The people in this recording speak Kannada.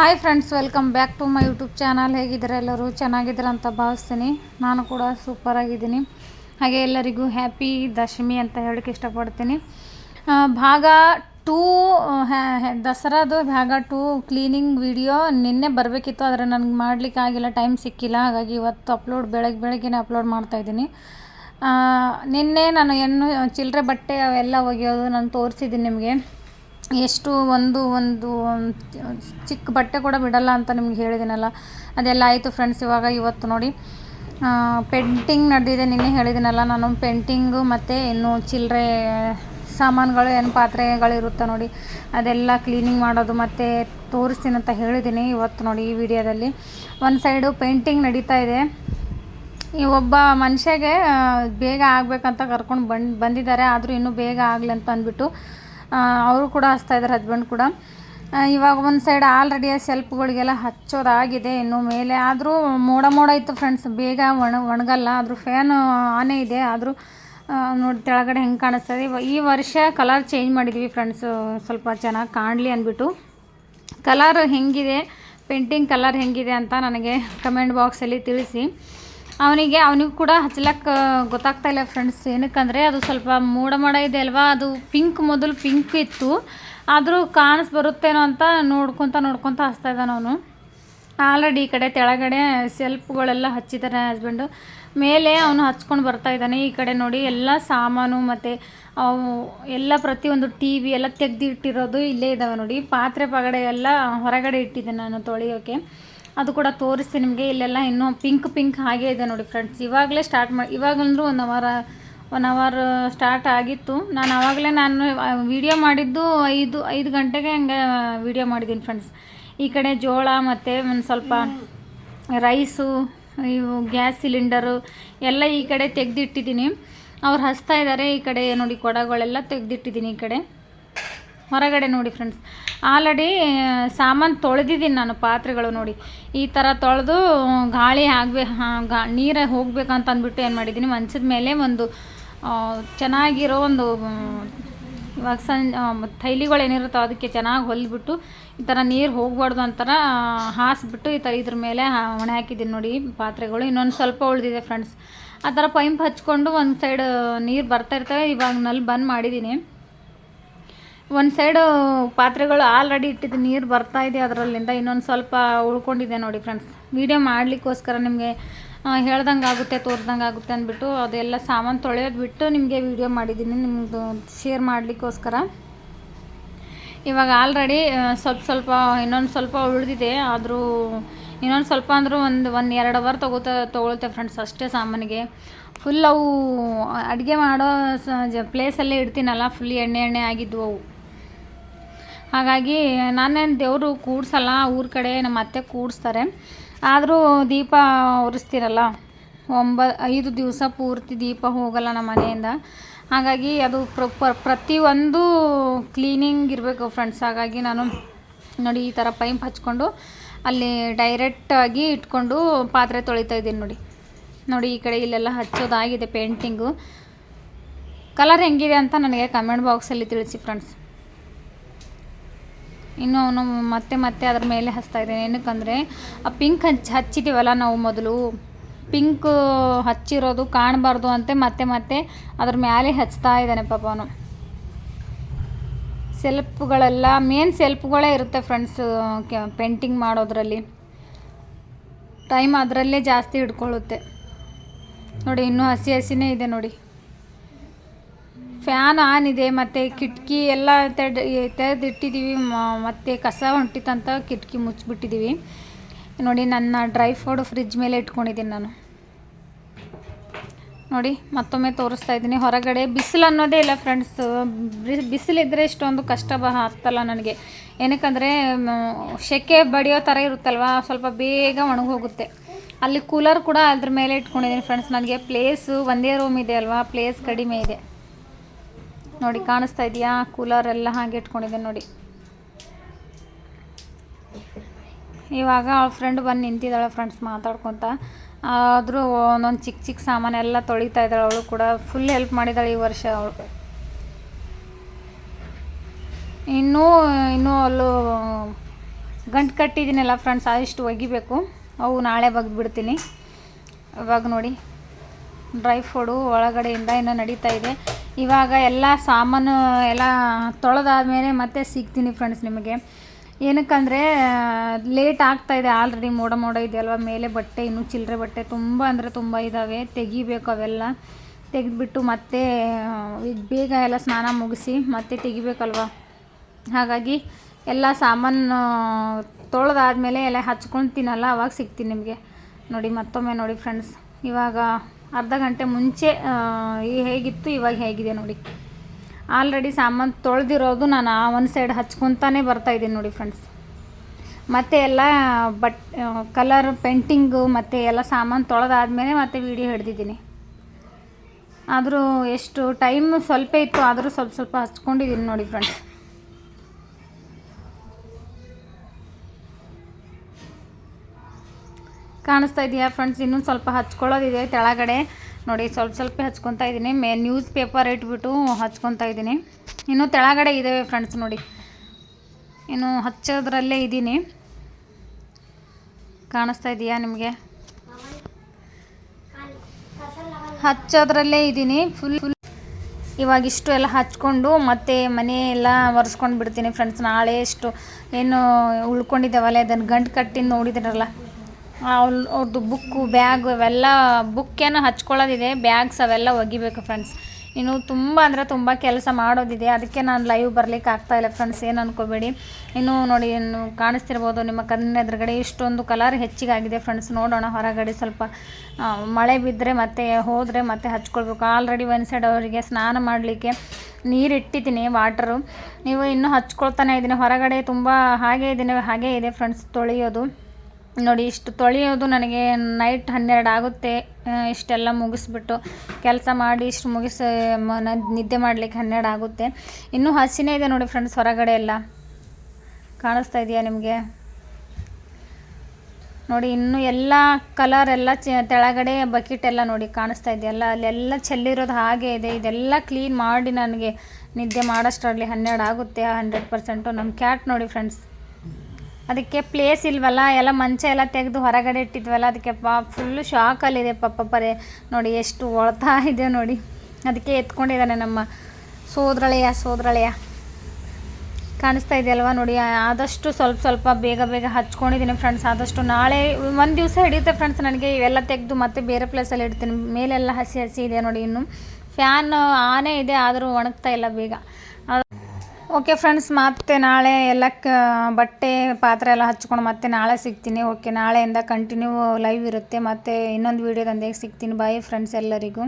Hi friends welcome back to my YouTube channel ಹೇಗಿದ್ದಾರೆ ಎಲ್ಲರೂ? ಚೆನ್ನಾಗಿದ್ದೀರ ಅಂತ ಭಾವಿಸ್ತೀನಿ. ನಾನು ಕೂಡ ಸೂಪರ್ ಆಗಿದ್ದೀನಿ. ಹಾಗೆ ಎಲ್ಲರಿಗೂ ಹ್ಯಾಪಿ ದಶಮಿ ಅಂತ ಹೇಳೋಕ್ಕೆ ಇಷ್ಟಪಡ್ತೀನಿ. ಭಾಗ ಟೂ ದಸರಾದು ಭಾಗ ಟೂ ಕ್ಲೀನಿಂಗ್ ವಿಡಿಯೋ ನಿನ್ನೆ ಬರಬೇಕಿತ್ತು, ಆದರೆ ನನಗೆ ಮಾಡಲಿಕ್ಕೆ ಆಗಿಲ್ಲ ಟೈಮ್ ಸಿಕ್ಕಿಲ್ಲ. ಹಾಗಾಗಿ ಇವತ್ತು ಅಪ್ಲೋಡ್ ಬೆಳಗ್ಗೆ ಬೆಳಗ್ಗೆನೇ ಅಪ್ಲೋಡ್ ಮಾಡ್ತಾಯಿದ್ದೀನಿ ನಿನ್ನೆ ನಾನು ಏನು ಚಿಲ್ಲರೆ ಬಟ್ಟೆ ಅವೆಲ್ಲ ಒಗೆಯೋದು ನಾನು ತೋರಿಸಿದ್ದೀನಿ ನಿಮಗೆ. ಎಷ್ಟು ಒಂದು ಒಂದು ಚಿಕ್ಕ ಬಟ್ಟೆ ಕೂಡ ಬಿಡಲ್ಲ ಅಂತ ನಿಮ್ಗೆ ಹೇಳಿದ್ದೀನಲ್ಲ. ಅದೆಲ್ಲ ಆಯಿತು ಫ್ರೆಂಡ್ಸ್ ಇವಾಗ ಇವತ್ತು ನೋಡಿ ಪೇಂಟಿಂಗ್ ನಡೆದಿದೆ ನಿನ್ನೆ ಹೇಳಿದ್ದೀನಲ್ಲ. ನಾನು ಪೇಂಟಿಂಗು ಮತ್ತು ಇನ್ನು ಚಿಲ್ಲರೆ ಸಾಮಾನುಗಳು, ಏನು ಪಾತ್ರೆಗಳಿರುತ್ತೆ ನೋಡಿ, ಅದೆಲ್ಲ ಕ್ಲೀನಿಂಗ್ ಮಾಡೋದು ಮತ್ತು ತೋರಿಸ್ತೀನಿ ಅಂತ ಹೇಳಿದ್ದೀನಿ ಇವತ್ತು ನೋಡಿ ಈ ವಿಡಿಯೋದಲ್ಲಿ. ಒಂದು ಸೈಡು ಪೇಂಟಿಂಗ್ ನಡೀತಾ ಇದೆ. ಈ ಒಬ್ಬ ಮನುಷ್ಯಗೆ ಬೇಗ ಆಗಬೇಕಂತ ಕರ್ಕೊಂಡು ಬಂದು, ಬಂದಿದ್ದಾರೆ, ಆದರೂ ಇನ್ನೂ ಬೇಗ ಆಗಲಿ ಅಂತ ಅಂದ್ಬಿಟ್ಟು ಅವರು ಕೂಡ ಹಚ್ತಾ ಇದ್ದಾರೆ ಹಸ್ಬೆಂಡ್ ಕೂಡ. ಇವಾಗ ಒಂದು ಸೈಡ್ ಆಲ್ರೆಡಿ ಸೆಲ್ಫ್ಗಳಿಗೆಲ್ಲ ಹಚ್ಚೋದಾಗಿದೆ, ಇನ್ನು ಮೇಲೆ. ಆದರೂ ಮೋಡ ಮೋಡ ಇತ್ತು ಫ್ರೆಂಡ್ಸ್ ಬೇಗ ಒಣ, ಒಣಗಲ್ಲ. ಆದರೂ ಫ್ಯಾನ್ ಆನೇ ಇದೆ, ಆದರೂ ನೋಡಿ ಕೆಳಗಡೆ ಹೆಂಗೆ ಕಾಣಿಸ್ತದೆ. ಈ ವರ್ಷ ಕಲರ್ ಚೇಂಜ್ ಮಾಡಿದ್ವಿ ಫ್ರೆಂಡ್ಸು ಸ್ವಲ್ಪ ಚೆನ್ನಾಗಿ ಕಾಣಲಿ ಅಂದ್ಬಿಟ್ಟು. ಕಲರ್ ಹೆಂಗಿದೆ ಪೇಂಟಿಂಗ್ ಕಲರ್ ಹೆಂಗಿದೆ ಅಂತ ನನಗೆ ಕಮೆಂಟ್ ಬಾಕ್ಸಲ್ಲಿ ತಿಳಿಸಿ. ಅವನಿಗೆ, ಅವನಿಗೂ ಕೂಡ ಹಚ್ಲಕ್ಕೆ ಗೊತ್ತಾಗ್ತಾ ಇಲ್ಲ ಫ್ರೆಂಡ್ಸ್ ಏನಕ್ಕಂದರೆ, ಅದು ಸ್ವಲ್ಪ ಮೋಡ ಮೋಡ ಇದೆ ಅಲ್ವಾ, ಅದು ಪಿಂಕ್ ಮೊದಲು ಪಿಂಕ್ ಇತ್ತು. ಆದರೂ ಕಾಣಿಸ್ ಬರುತ್ತೇನೋ ಅಂತ ನೋಡ್ಕೊತ ನೋಡ್ಕೊತ ಹಚ್ತಾ ಇದ್ದಾನೆ ಅವನು. ಆಲ್ರೆಡಿ ಈ ಕಡೆ ತೆಳಗಡೆ ಸೆಲ್ಫ್ಗಳೆಲ್ಲ ಹಚ್ಚಿದ್ದಾನೆ ಹಸ್ಬೆಂಡು ಮೇಲೆ ಅವನು ಹಚ್ಕೊಂಡು ಬರ್ತಾ ಇದ್ದಾನೆ. ಈ ಕಡೆ ನೋಡಿ ಎಲ್ಲ ಸಾಮಾನು ಮತ್ತು ಅವು ಎಲ್ಲ ಪ್ರತಿಯೊಂದು ಟಿ ವಿ ಎಲ್ಲ ತೆಗೆದಿಟ್ಟಿರೋದು ಇಲ್ಲೇ ಇದ್ದಾವೆ ನೋಡಿ. ಪಾತ್ರೆ ಪಗಡೆ ಎಲ್ಲ ಹೊರಗಡೆ ಇಟ್ಟಿದ್ದೆ ನಾನು ತೊಳೆಯೋಕ್ಕೆ ಅದು ಕೂಡ ತೋರಿಸ್ತೀನಿ ನಿಮಗೆ. ಇಲ್ಲೆಲ್ಲ ಇನ್ನೂ ಪಿಂಕ್ ಪಿಂಕ್ ಹಾಗೆ ಇದೆ ನೋಡಿ ಫ್ರೆಂಡ್ಸ್ ಇವಾಗಲೇ ಸ್ಟಾರ್ಟ್ ಮಾಡಿ ಇವಾಗಂದ್ರೂ one hour one hour start ಆಗಿತ್ತು. ನಾನು ಆವಾಗಲೇ ನಾನು ವಿಡಿಯೋ ಮಾಡಿದ್ದು ಐದು ಐದು ಗಂಟೆಗೆ ಹಂಗೆ ವಿಡಿಯೋ ಮಾಡಿದ್ದೀನಿ ಫ್ರೆಂಡ್ಸ್ ಈ ಕಡೆ ಜೋಳ ಮತ್ತು ಒಂದು ಸ್ವಲ್ಪ ರೈಸು ಇವು ಗ್ಯಾಸ್ ಸಿಲಿಂಡರು ಎಲ್ಲ ಈ ಕಡೆ ತೆಗೆದಿಟ್ಟಿದ್ದೀನಿ ಅವ್ರು ಹಸ್ತಾ ಇದ್ದಾರೆ ಈ ಕಡೆ ನೋಡಿ ಕೊಡಗಳೆಲ್ಲ ತೆಗೆದಿಟ್ಟಿದ್ದೀನಿ ಈ ಕಡೆ. ಹೊರಗಡೆ ನೋಡಿ ಫ್ರೆಂಡ್ಸ್ ಆಲ್ರೆಡಿ ಸಾಮಾನು ತೊಳೆದಿದ್ದೀನಿ ನಾನು ಪಾತ್ರೆಗಳು ನೋಡಿ. ಈ ಥರ ತೊಳೆದು ಗಾಳಿ ಆಗ್ಬೇ ಗಾ, ನೀರು ಹೋಗ್ಬೇಕಂತ ಅಂದ್ಬಿಟ್ಟು ಏನು ಮಾಡಿದ್ದೀನಿ ಮಂಚದ ಮೇಲೆ ಒಂದು ಚೆನ್ನಾಗಿರೋ ಒಂದು ಇವಾಗ ಸಂ ತೈಲಿಗಳು ಏನಿರುತ್ತೋ ಅದಕ್ಕೆ ಚೆನ್ನಾಗಿ ಹೊಲಿದ್ಬಿಟ್ಟು ಈ ಥರ ನೀರು ಹೋಗ್ಬಾರ್ದು ಅಂತಾರ ಹಾಸ್ಬಿಟ್ಟು ಈ ಥರ ಇದ್ರ ಮೇಲೆ ಒಣ ಹಾಕಿದ್ದೀನಿ ನೋಡಿ ಪಾತ್ರೆಗಳು. ಇನ್ನೊಂದು ಸ್ವಲ್ಪ ಉಳಿದಿದೆ ಫ್ರೆಂಡ್ಸ್ ಆ ಥರ ಪೈಂಪ್ ಹಚ್ಕೊಂಡು ಒಂದು ಸೈಡ್ ನೀರು ಬರ್ತಾ ಇರ್ತವೆ. ಇವಾಗ ನಲ್ಲಿ ಬಂದ್ ಮಾಡಿದ್ದೀನಿ ಒಂದು ಸೈಡು ಪಾತ್ರೆಗಳು ಆಲ್ರೆಡಿ ಇಟ್ಟಿದ್ದು ನೀರು ಬರ್ತಾ ಇದೆ ಅದರಲ್ಲಿಂದ ಇನ್ನೊಂದು ಸ್ವಲ್ಪ ಉಳ್ಕೊಂಡಿದೆ ನೋಡಿ ಫ್ರೆಂಡ್ಸ್ ವಿಡಿಯೋ ಮಾಡಲಿಕ್ಕೋಸ್ಕರ ನಿಮಗೆ ಹೇಳ್ದಂಗೆ ಆಗುತ್ತೆ ತೋರ್ದಂಗೆ ಆಗುತ್ತೆ ಅಂದ್ಬಿಟ್ಟು ಅದೆಲ್ಲ ಸಾಮಾನು ತೊಳೆಯೋದು ಬಿಟ್ಟು ನಿಮಗೆ ವಿಡಿಯೋ ಮಾಡಿದ್ದೀನಿ ನಿಮ್ಮದು ಶೇರ್ ಮಾಡಲಿಕ್ಕೋಸ್ಕರ. ಇವಾಗ ಆಲ್ರೆಡಿ ಸ್ವಲ್ಪ ಸ್ವಲ್ಪ ಇನ್ನೊಂದು ಸ್ವಲ್ಪ ಉಳಿದಿದೆ, ಆದರೂ ಇನ್ನೊಂದು ಸ್ವಲ್ಪ ಅಂದರೂ ಒಂದು ಒಂದು ಎರಡು ಅವರ್ ತಗೋತ, ತೊಗೊಳುತ್ತೆ ಫ್ರೆಂಡ್ಸ್ ಅಷ್ಟೇ ಸಾಮಾನಿಗೆ. ಫುಲ್ ಅವು ಅಡುಗೆ ಮಾಡೋ ಸ ಪ್ಲೇಸಲ್ಲೇ ಇಡ್ತೀನಲ್ಲ ಫುಲ್ ಎಣ್ಣೆ ಎಣ್ಣೆ ಆಗಿದ್ವು ಅವು. ಹಾಗಾಗಿ ನಾನೇನು ದೇವರು ಕೂಡ್ಸಲ್ಲ, ಊರ ಕಡೆ ನಮ್ಮ ಅತ್ತೆ ಕೂಡಿಸ್ತಾರೆ. ಆದರೂ ದೀಪ ಉರಿಸ್ತೀರಲ್ಲ ಒಂಬ, ಐದು ದಿವಸ ಪೂರ್ತಿ ದೀಪ ಹೋಗಲ್ಲ ನಮ್ಮ ಮನೆಯಿಂದ. ಹಾಗಾಗಿ ಅದು ಪ್ರ, ಪ್ರ- ಪ್ರತಿಯೊಂದು ಕ್ಲೀನಿಂಗ್ ಇರಬೇಕು ಫ್ರೆಂಡ್ಸ್. ಹಾಗಾಗಿ ನಾನು ನೋಡಿ ಈ ಥರ ಪೈಂಪ್ ಹಚ್ಕೊಂಡು ಅಲ್ಲಿ ಡೈರೆಕ್ಟಾಗಿ ಇಟ್ಕೊಂಡು ಪಾತ್ರೆ ತೊಳಿತಾ ಇದ್ದೀನಿ ನೋಡಿ. ನೋಡಿ ಈ ಕಡೆ ಇಲ್ಲೆಲ್ಲ ಹಚ್ಚೋದಾಗಿದೆ ಪೇಂಟಿಂಗು. ಕಲರ್ ಹೆಂಗಿದೆ ಅಂತ ನನಗೆ ಕಮೆಂಟ್ ಬಾಕ್ಸಲ್ಲಿ ತಿಳಿಸಿ ಫ್ರೆಂಡ್ಸ್. ಇನ್ನು ಅವನು ಮತ್ತೆ ಮತ್ತೆ ಅದ್ರ ಮೇಲೆ ಹಚ್ತಾ ಇದ್ದೇನೆ. ಏನಕ್ಕಂದರೆ, ಆ ಪಿಂಕ್ ಹಚ್ಚಿ ಹಚ್ಚಿದ್ದೀವಲ್ಲ ನಾವು ಮೊದಲು? ಪಿಂಕ್ ಹಚ್ಚಿರೋದು ಕಾಣಬಾರ್ದು ಅಂತ ಮತ್ತೆ ಮತ್ತೆ ಅದ್ರ ಮೇಲೆ ಹಚ್ತಾ ಇದ್ದಾನೆ ಪಾಪ ಅವನು. ಸೆಲ್ಫ್ಗಳೆಲ್ಲ ಮೇನ್ ಸೆಲ್ಫ್ಗಳೇ ಇರುತ್ತೆ ಫ್ರೆಂಡ್ಸ್ ಪೇಂಟಿಂಗ್ ಮಾಡೋದ್ರಲ್ಲಿ. ಟೈಮ್ ಅದರಲ್ಲೇ ಜಾಸ್ತಿ ಹಿಡ್ಕೊಳ್ಳುತ್ತೆ. ನೋಡಿ, ಇನ್ನೂ ಹಸಿ ಹಸಿನೇ ಇದೆ ನೋಡಿ. ಫ್ಯಾನ್ ಆನ್ ಇದೆ, ಮತ್ತು ಕಿಟಕಿ ಎಲ್ಲ ತೆಡ್ ತೆಗೆದಿಟ್ಟಿದ್ದೀವಿ ಮತ್ತು ಕಸ ಹೊಂಟಿತ್ತಂತ ಕಿಟಕಿ ಮುಚ್ಚಿಬಿಟ್ಟಿದ್ದೀವಿ ನೋಡಿ, ನನ್ನ ಡ್ರೈ ಫ್ರೂಟ್ ಫ್ರಿಜ್ ಮೇಲೆ ಇಟ್ಕೊಂಡಿದ್ದೀನಿ ನಾನು. ನೋಡಿ, ಮತ್ತೊಮ್ಮೆ ತೋರಿಸ್ತಾ ಇದ್ದೀನಿ. ಹೊರಗಡೆ ಬಿಸಿಲು ಅನ್ನೋದೇ ಇಲ್ಲ ಫ್ರೆಂಡ್ಸ್ ಬಿಸಿಲಿದ್ದರೆ ಇಷ್ಟೊಂದು ಕಷ್ಟ ಬ, ಆಗ್ತಲ್ಲ ನನಗೆ. ಏನಕ್ಕಂದರೆ ಸೆಕೆ ಬಡಿಯೋ ಥರ ಇರುತ್ತಲ್ವ? ಸ್ವಲ್ಪ ಬೇಗ ಒಣಗೋಗುತ್ತೆ. ಅಲ್ಲಿ ಕೂಲರ್ ಕೂಡ ಅದ್ರ ಮೇಲೆ ಇಟ್ಕೊಂಡಿದ್ದೀನಿ ಫ್ರೆಂಡ್ಸ್ ನನಗೆ ಪ್ಲೇಸು ಒಂದೇ ರೂಮ್ ಇದೆ ಅಲ್ವಾ? ಪ್ಲೇಸ್ ಕಡಿಮೆ ಇದೆ. ನೋಡಿ, ಕಾಣಿಸ್ತಾ ಇದೆಯಾ? ಕೂಲರ್ ಎಲ್ಲ ಹಾಗೆ ಇಟ್ಕೊಂಡಿದ್ದೀನಿ ನೋಡಿ. ಇವಾಗ ಅವಳ ಫ್ರೆಂಡ್ ಬಂದು ನಿಂತಿದ್ದಾಳೆ ಫ್ರೆಂಡ್ಸ್ ಮಾತಾಡ್ಕೊತ. ಆದರೂ ಒಂದೊಂದು ಚಿಕ್ಕ ಚಿಕ್ಕ ಸಾಮಾನೆಲ್ಲ ತೊಳಿತಾ ಇದ್ದಾಳೆ, ಅವಳು ಕೂಡ ಫುಲ್ ಹೆಲ್ಪ್ ಮಾಡಿದ್ದಾಳೆ ಈ ವರ್ಷ ಅವಳು. ಇನ್ನೂ ಇನ್ನೂ ಅಲ್ಲೂ ಗಂಟು ಕಟ್ಟಿದ್ದೀನಲ್ಲ ಫ್ರೆಂಡ್ಸ್ ಆದಷ್ಟು ಒಗಿಬೇಕು. ಅವು ನಾಳೆ ಬಗ್ಬಿಡ್ತೀನಿ ಇವಾಗ ನೋಡಿ ಡ್ರೈ ಫ್ರೂಡು ಒಳಗಡೆಯಿಂದ ಇನ್ನೂ ನಡೀತಾ ಇದೆ. ಇವಾಗ ಎಲ್ಲ ಸಾಮಾನು ಎಲ್ಲ ತೊಳೆದಾದ್ಮೇಲೆ ಮತ್ತೆ ಸಿಗ್ತೀನಿ ಫ್ರೆಂಡ್ಸ್ ನಿಮಗೆ. ಏನಕ್ಕಂದರೆ ಲೇಟ್ ಆಗ್ತಾಯಿದೆ ಆಲ್ರೆಡಿ ಮೋಡ ಮೋಡ ಇದೆಯಲ್ವ, ಮೇಲೆ ಬಟ್ಟೆ, ಇನ್ನೂ ಚಿಲ್ಲರೆ ಬಟ್ಟೆ ತುಂಬ ಅಂದರೆ ತುಂಬ ಇದ್ದಾವೆ ತೆಗಿಬೇಕು ಅವೆಲ್ಲ. ತೆಗೆದ್ಬಿಟ್ಟು ಮತ್ತೆ ಬೇಗ ಎಲ್ಲ ಸ್ನಾನ ಮುಗಿಸಿ ಮತ್ತೆ ತೆಗಿಬೇಕಲ್ವ? ಹಾಗಾಗಿ ಎಲ್ಲ ಸಾಮಾನು ತೊಳೆದಾದ್ಮೇಲೆ ಎಲ್ಲ ಹಚ್ಕೊಳ್ತೀನಲ್ಲ ಅವಾಗ ಸಿಗ್ತೀನಿ ನಿಮಗೆ. ನೋಡಿ, ಮತ್ತೊಮ್ಮೆ ನೋಡಿ ಫ್ರೆಂಡ್ಸ್ ಇವಾಗ ಅರ್ಧ ಗಂಟೆ ಮುಂಚೆ ಈ ಹೇಗಿತ್ತು, ಇವಾಗ ಹೇಗಿದೆ ನೋಡಿ. ಆಲ್ರೆಡಿ ಸಾಮಾನು ತೊಳೆದಿರೋದು ನಾನು ಆ ಒಂದು ಸೈಡ್ ಹಚ್ಕೊತಾನೆ ಬರ್ತಾಯಿದ್ದೀನಿ ನೋಡಿ ಫ್ರೆಂಡ್ಸ್ ಮತ್ತು ಎಲ್ಲ ಬಟ್ ಕಲರ್ ಪೇಂಟಿಂಗು ಮತ್ತು ಎಲ್ಲ ಸಾಮಾನು ತೊಳೆದಾದ್ಮೇಲೆ ಮತ್ತೆ ವೀಡಿಯೋ ಹಿಡ್ದಿದ್ದೀನಿ. ಆದರೂ ಎಷ್ಟು ಟೈಮ್ ಸ್ವಲ್ಪ ಇತ್ತು, ಆದರೂ ಸ್ವಲ್ಪ ಸ್ವಲ್ಪ ಹಚ್ಕೊಂಡಿದ್ದೀನಿ ನೋಡಿ ಫ್ರೆಂಡ್ಸ್ ಕಾಣಿಸ್ತಾ ಇದೆಯಾ ಫ್ರೆಂಡ್ಸ್ ಇನ್ನೂ ಸ್ವಲ್ಪ ಹಚ್ಕೊಳ್ಳೋದಿದೆ ತೆಳಗಡೆ. ನೋಡಿ, ಸ್ವಲ್ಪ ಸ್ವಲ್ಪ ಹಚ್ಕೊತಾ ಇದ್ದೀನಿ ಮೇ ನ್ಯೂಸ್ ಪೇಪರ್ ಇಟ್ಬಿಟ್ಟು ಹಚ್ಕೊತಾ ಇದ್ದೀನಿ ಇನ್ನು ತೆಳಗಡೆ ಇದ್ದಾವೆ ಫ್ರೆಂಡ್ಸ್ ನೋಡಿ. ಇನ್ನು ಹಚ್ಚೋದ್ರಲ್ಲೇ ಇದ್ದೀನಿ ಕಾಣಿಸ್ತಾ ಇದೆಯಾ ನಿಮಗೆ? ಹಚ್ಚೋದ್ರಲ್ಲೇ ಇದ್ದೀನಿ ಫುಲ್ ಫುಲ್ ಇವಾಗ ಇಷ್ಟು ಎಲ್ಲ ಹಚ್ಕೊಂಡು ಮತ್ತೆ ಮನೆ ಎಲ್ಲ ಒರೆಸ್ಕೊಂಡು ಬಿಡ್ತೀನಿ ಫ್ರೆಂಡ್ಸ್ ನಾಳೆ ಇಷ್ಟು ಏನು ಉಳ್ಕೊಂಡಿದ್ದಾವಲ್ಲ, ಅದನ್ನು ಗಂಟು ಕಟ್ಟಿ ನೋಡಿದ್ರಲ್ಲ. ಅವ್ರದ್ದು ಬುಕ್ಕು ಬ್ಯಾಗು ಅವೆಲ್ಲ ಬುಕ್ಕೇನು ಹಚ್ಕೊಳ್ಳೋದಿದೆ. ಬ್ಯಾಗ್ಸ್ ಅವೆಲ್ಲ ಒಗಿಬೇಕು ಫ್ರೆಂಡ್ಸ್ ಇನ್ನು ತುಂಬ ಅಂದರೆ ತುಂಬ ಕೆಲಸ ಮಾಡೋದಿದೆ. ಅದಕ್ಕೆ ನಾನು ಲೈವ್ ಬರಲಿಕ್ಕೆ ಆಗ್ತಾಯಿಲ್ಲ ಫ್ರೆಂಡ್ಸ್ ಏನು ಅನ್ಕೋಬೇಡಿ. ಇನ್ನು ನೋಡಿ, ಇನ್ನು ಕಾಣಿಸ್ತಿರ್ಬೋದು ನಿಮ್ಮ ಕಣ್ಣಿನ ಎದುರುಗಡೆ ಇಷ್ಟೊಂದು ಕಲರ್ ಹೆಚ್ಚಿಗಾಗಿದೆ ಫ್ರೆಂಡ್ಸ್ ನೋಡೋಣ ಹೊರಗಡೆ ಸ್ವಲ್ಪ ಮಳೆ ಬಿದ್ದರೆ ಮತ್ತೆ ಹೋದರೆ ಮತ್ತೆ ಹಚ್ಕೊಳ್ಬೇಕು. ಆಲ್ರೆಡಿ ಒಂದು ಸೈಡ್ ಅವರಿಗೆ ಸ್ನಾನ ಮಾಡಲಿಕ್ಕೆ ನೀರು ಇಟ್ಟಿದ್ದೀನಿ ವಾಟರು ನೀವು ಇನ್ನೂ ಹಚ್ಕೊಳ್ತಾನೆ ಇದ್ದೀನಿ ಹೊರಗಡೆ ತುಂಬ ಹಾಗೆ ಇದ್ದೀನಿ ಹಾಗೆ ಇದೆ ಫ್ರೆಂಡ್ಸ್ ತೊಳೆಯೋದು. ನೋಡಿ, ಇಷ್ಟು ತೊಳೆಯೋದು ನನಗೆ ನೈಟ್ ಹನ್ನೆರಡು ಆಗುತ್ತೆ. ಇಷ್ಟೆಲ್ಲ ಮುಗಿಸ್ಬಿಟ್ಟು ಕೆಲಸ ಮಾಡಿ ಇಷ್ಟು ಮುಗಿಸಿ ನಿದ್ದೆ ಮಾಡಲಿಕ್ಕೆ ಹನ್ನೆರಡು ಆಗುತ್ತೆ. ಇನ್ನೂ ಹಸಿನೇ ಇದೆ ನೋಡಿ ಫ್ರೆಂಡ್ಸ್ ಹೊರಗಡೆ ಎಲ್ಲ. ಕಾಣಿಸ್ತಾ ಇದೆಯಾ ನಿಮಗೆ? ನೋಡಿ, ಇನ್ನೂ ಎಲ್ಲ ಕಲರ್ ಎಲ್ಲ ತೆಳಗಡೆ ಬಕೆಟ್ ಎಲ್ಲ ನೋಡಿ ಕಾಣಿಸ್ತಾ ಇದೆಯಲ್ಲ ಅಲ್ಲೆಲ್ಲ ಚೆಲ್ಲಿರೋದು ಹಾಗೆ ಇದೆ. ಇದೆಲ್ಲ ಕ್ಲೀನ್ ಮಾಡಿ ನನಗೆ ನಿದ್ದೆ ಮಾಡೋಷ್ಟರಲ್ಲಿ ಹನ್ನೆರಡು ಆಗುತ್ತೆ ಹಂಡ್ರೆಡ್ ಪರ್ಸೆಂಟು ನಮ್ಮ ಕ್ಯಾಟ್ ನೋಡಿ ಫ್ರೆಂಡ್ಸ್ ಅದಕ್ಕೆ ಪ್ಲೇಸ್ ಇಲ್ವಲ್ಲ, ಎಲ್ಲ ಮಂಚ ಎಲ್ಲ ತೆಗೆದು ಹೊರಗಡೆ ಇಟ್ಟಿದ್ವಲ್ಲ, ಅದಕ್ಕೆ ಪಾ ಫುಲ್ಲು ಶಾಕಲ್ಲಿದೆ ಪಾಪ ಪರೇ. ನೋಡಿ ಎಷ್ಟು ಒಳ್ತಾ ಇದೆ ನೋಡಿ. ಅದಕ್ಕೆ ಎತ್ಕೊಂಡಿದ್ದಾನೆ ನಮ್ಮ ಸೋದ್ರಳೆಯ ಸೋದ್ರಳೆಯ. ಕಾಣಿಸ್ತಾ ಇದೆಯಲ್ವಾ ನೋಡಿ, ಆದಷ್ಟು ಸ್ವಲ್ಪ ಸ್ವಲ್ಪ ಬೇಗ ಬೇಗ ಹಚ್ಕೊಂಡಿದ್ದೀನಿ ಫ್ರೆಂಡ್ಸ್ ಆದಷ್ಟು ನಾಳೆ, ಒಂದು ದಿವಸ ಹಿಡಿಯುತ್ತೆ ಫ್ರೆಂಡ್ಸ್ ನನಗೆ. ಇವೆಲ್ಲ ತೆಗೆದು ಮತ್ತೆ ಬೇರೆ ಪ್ಲೇಸಲ್ಲಿ ಇಡ್ತೀನಿ. ಮೇಲೆಲ್ಲ ಹಸಿ ಹಸಿ ಇದೆ ನೋಡಿ ಇನ್ನು. ಫ್ಯಾನ್ ಆನೇ ಇದೆ, ಆದರೂ ಒಣಗ್ತಾ ಇಲ್ಲ ಬೇಗ. ಓಕೆ ಫ್ರೆಂಡ್ಸ್ ಮತ್ತೆ ನಾಳೆ ಎಲ್ಲ ಬಟ್ಟೆ, ಪಾತ್ರೆ ಎಲ್ಲ ಹಚ್ಕೊಂಡು ಮತ್ತೆ ನಾಳೆ ಸಿಗ್ತೀನಿ. ಓಕೆ ನಾಳೆಯಿಂದ ಕಂಟಿನ್ಯೂ ಲೈವ್ ಇರುತ್ತೆ. ಮತ್ತೆ ಇನ್ನೊಂದು ವೀಡಿಯೋದಂದೇ ಸಿಗ್ತೀನಿ. ಬಾಯ್ ಫ್ರೆಂಡ್ಸ್ ಎಲ್ಲರಿಗೂ.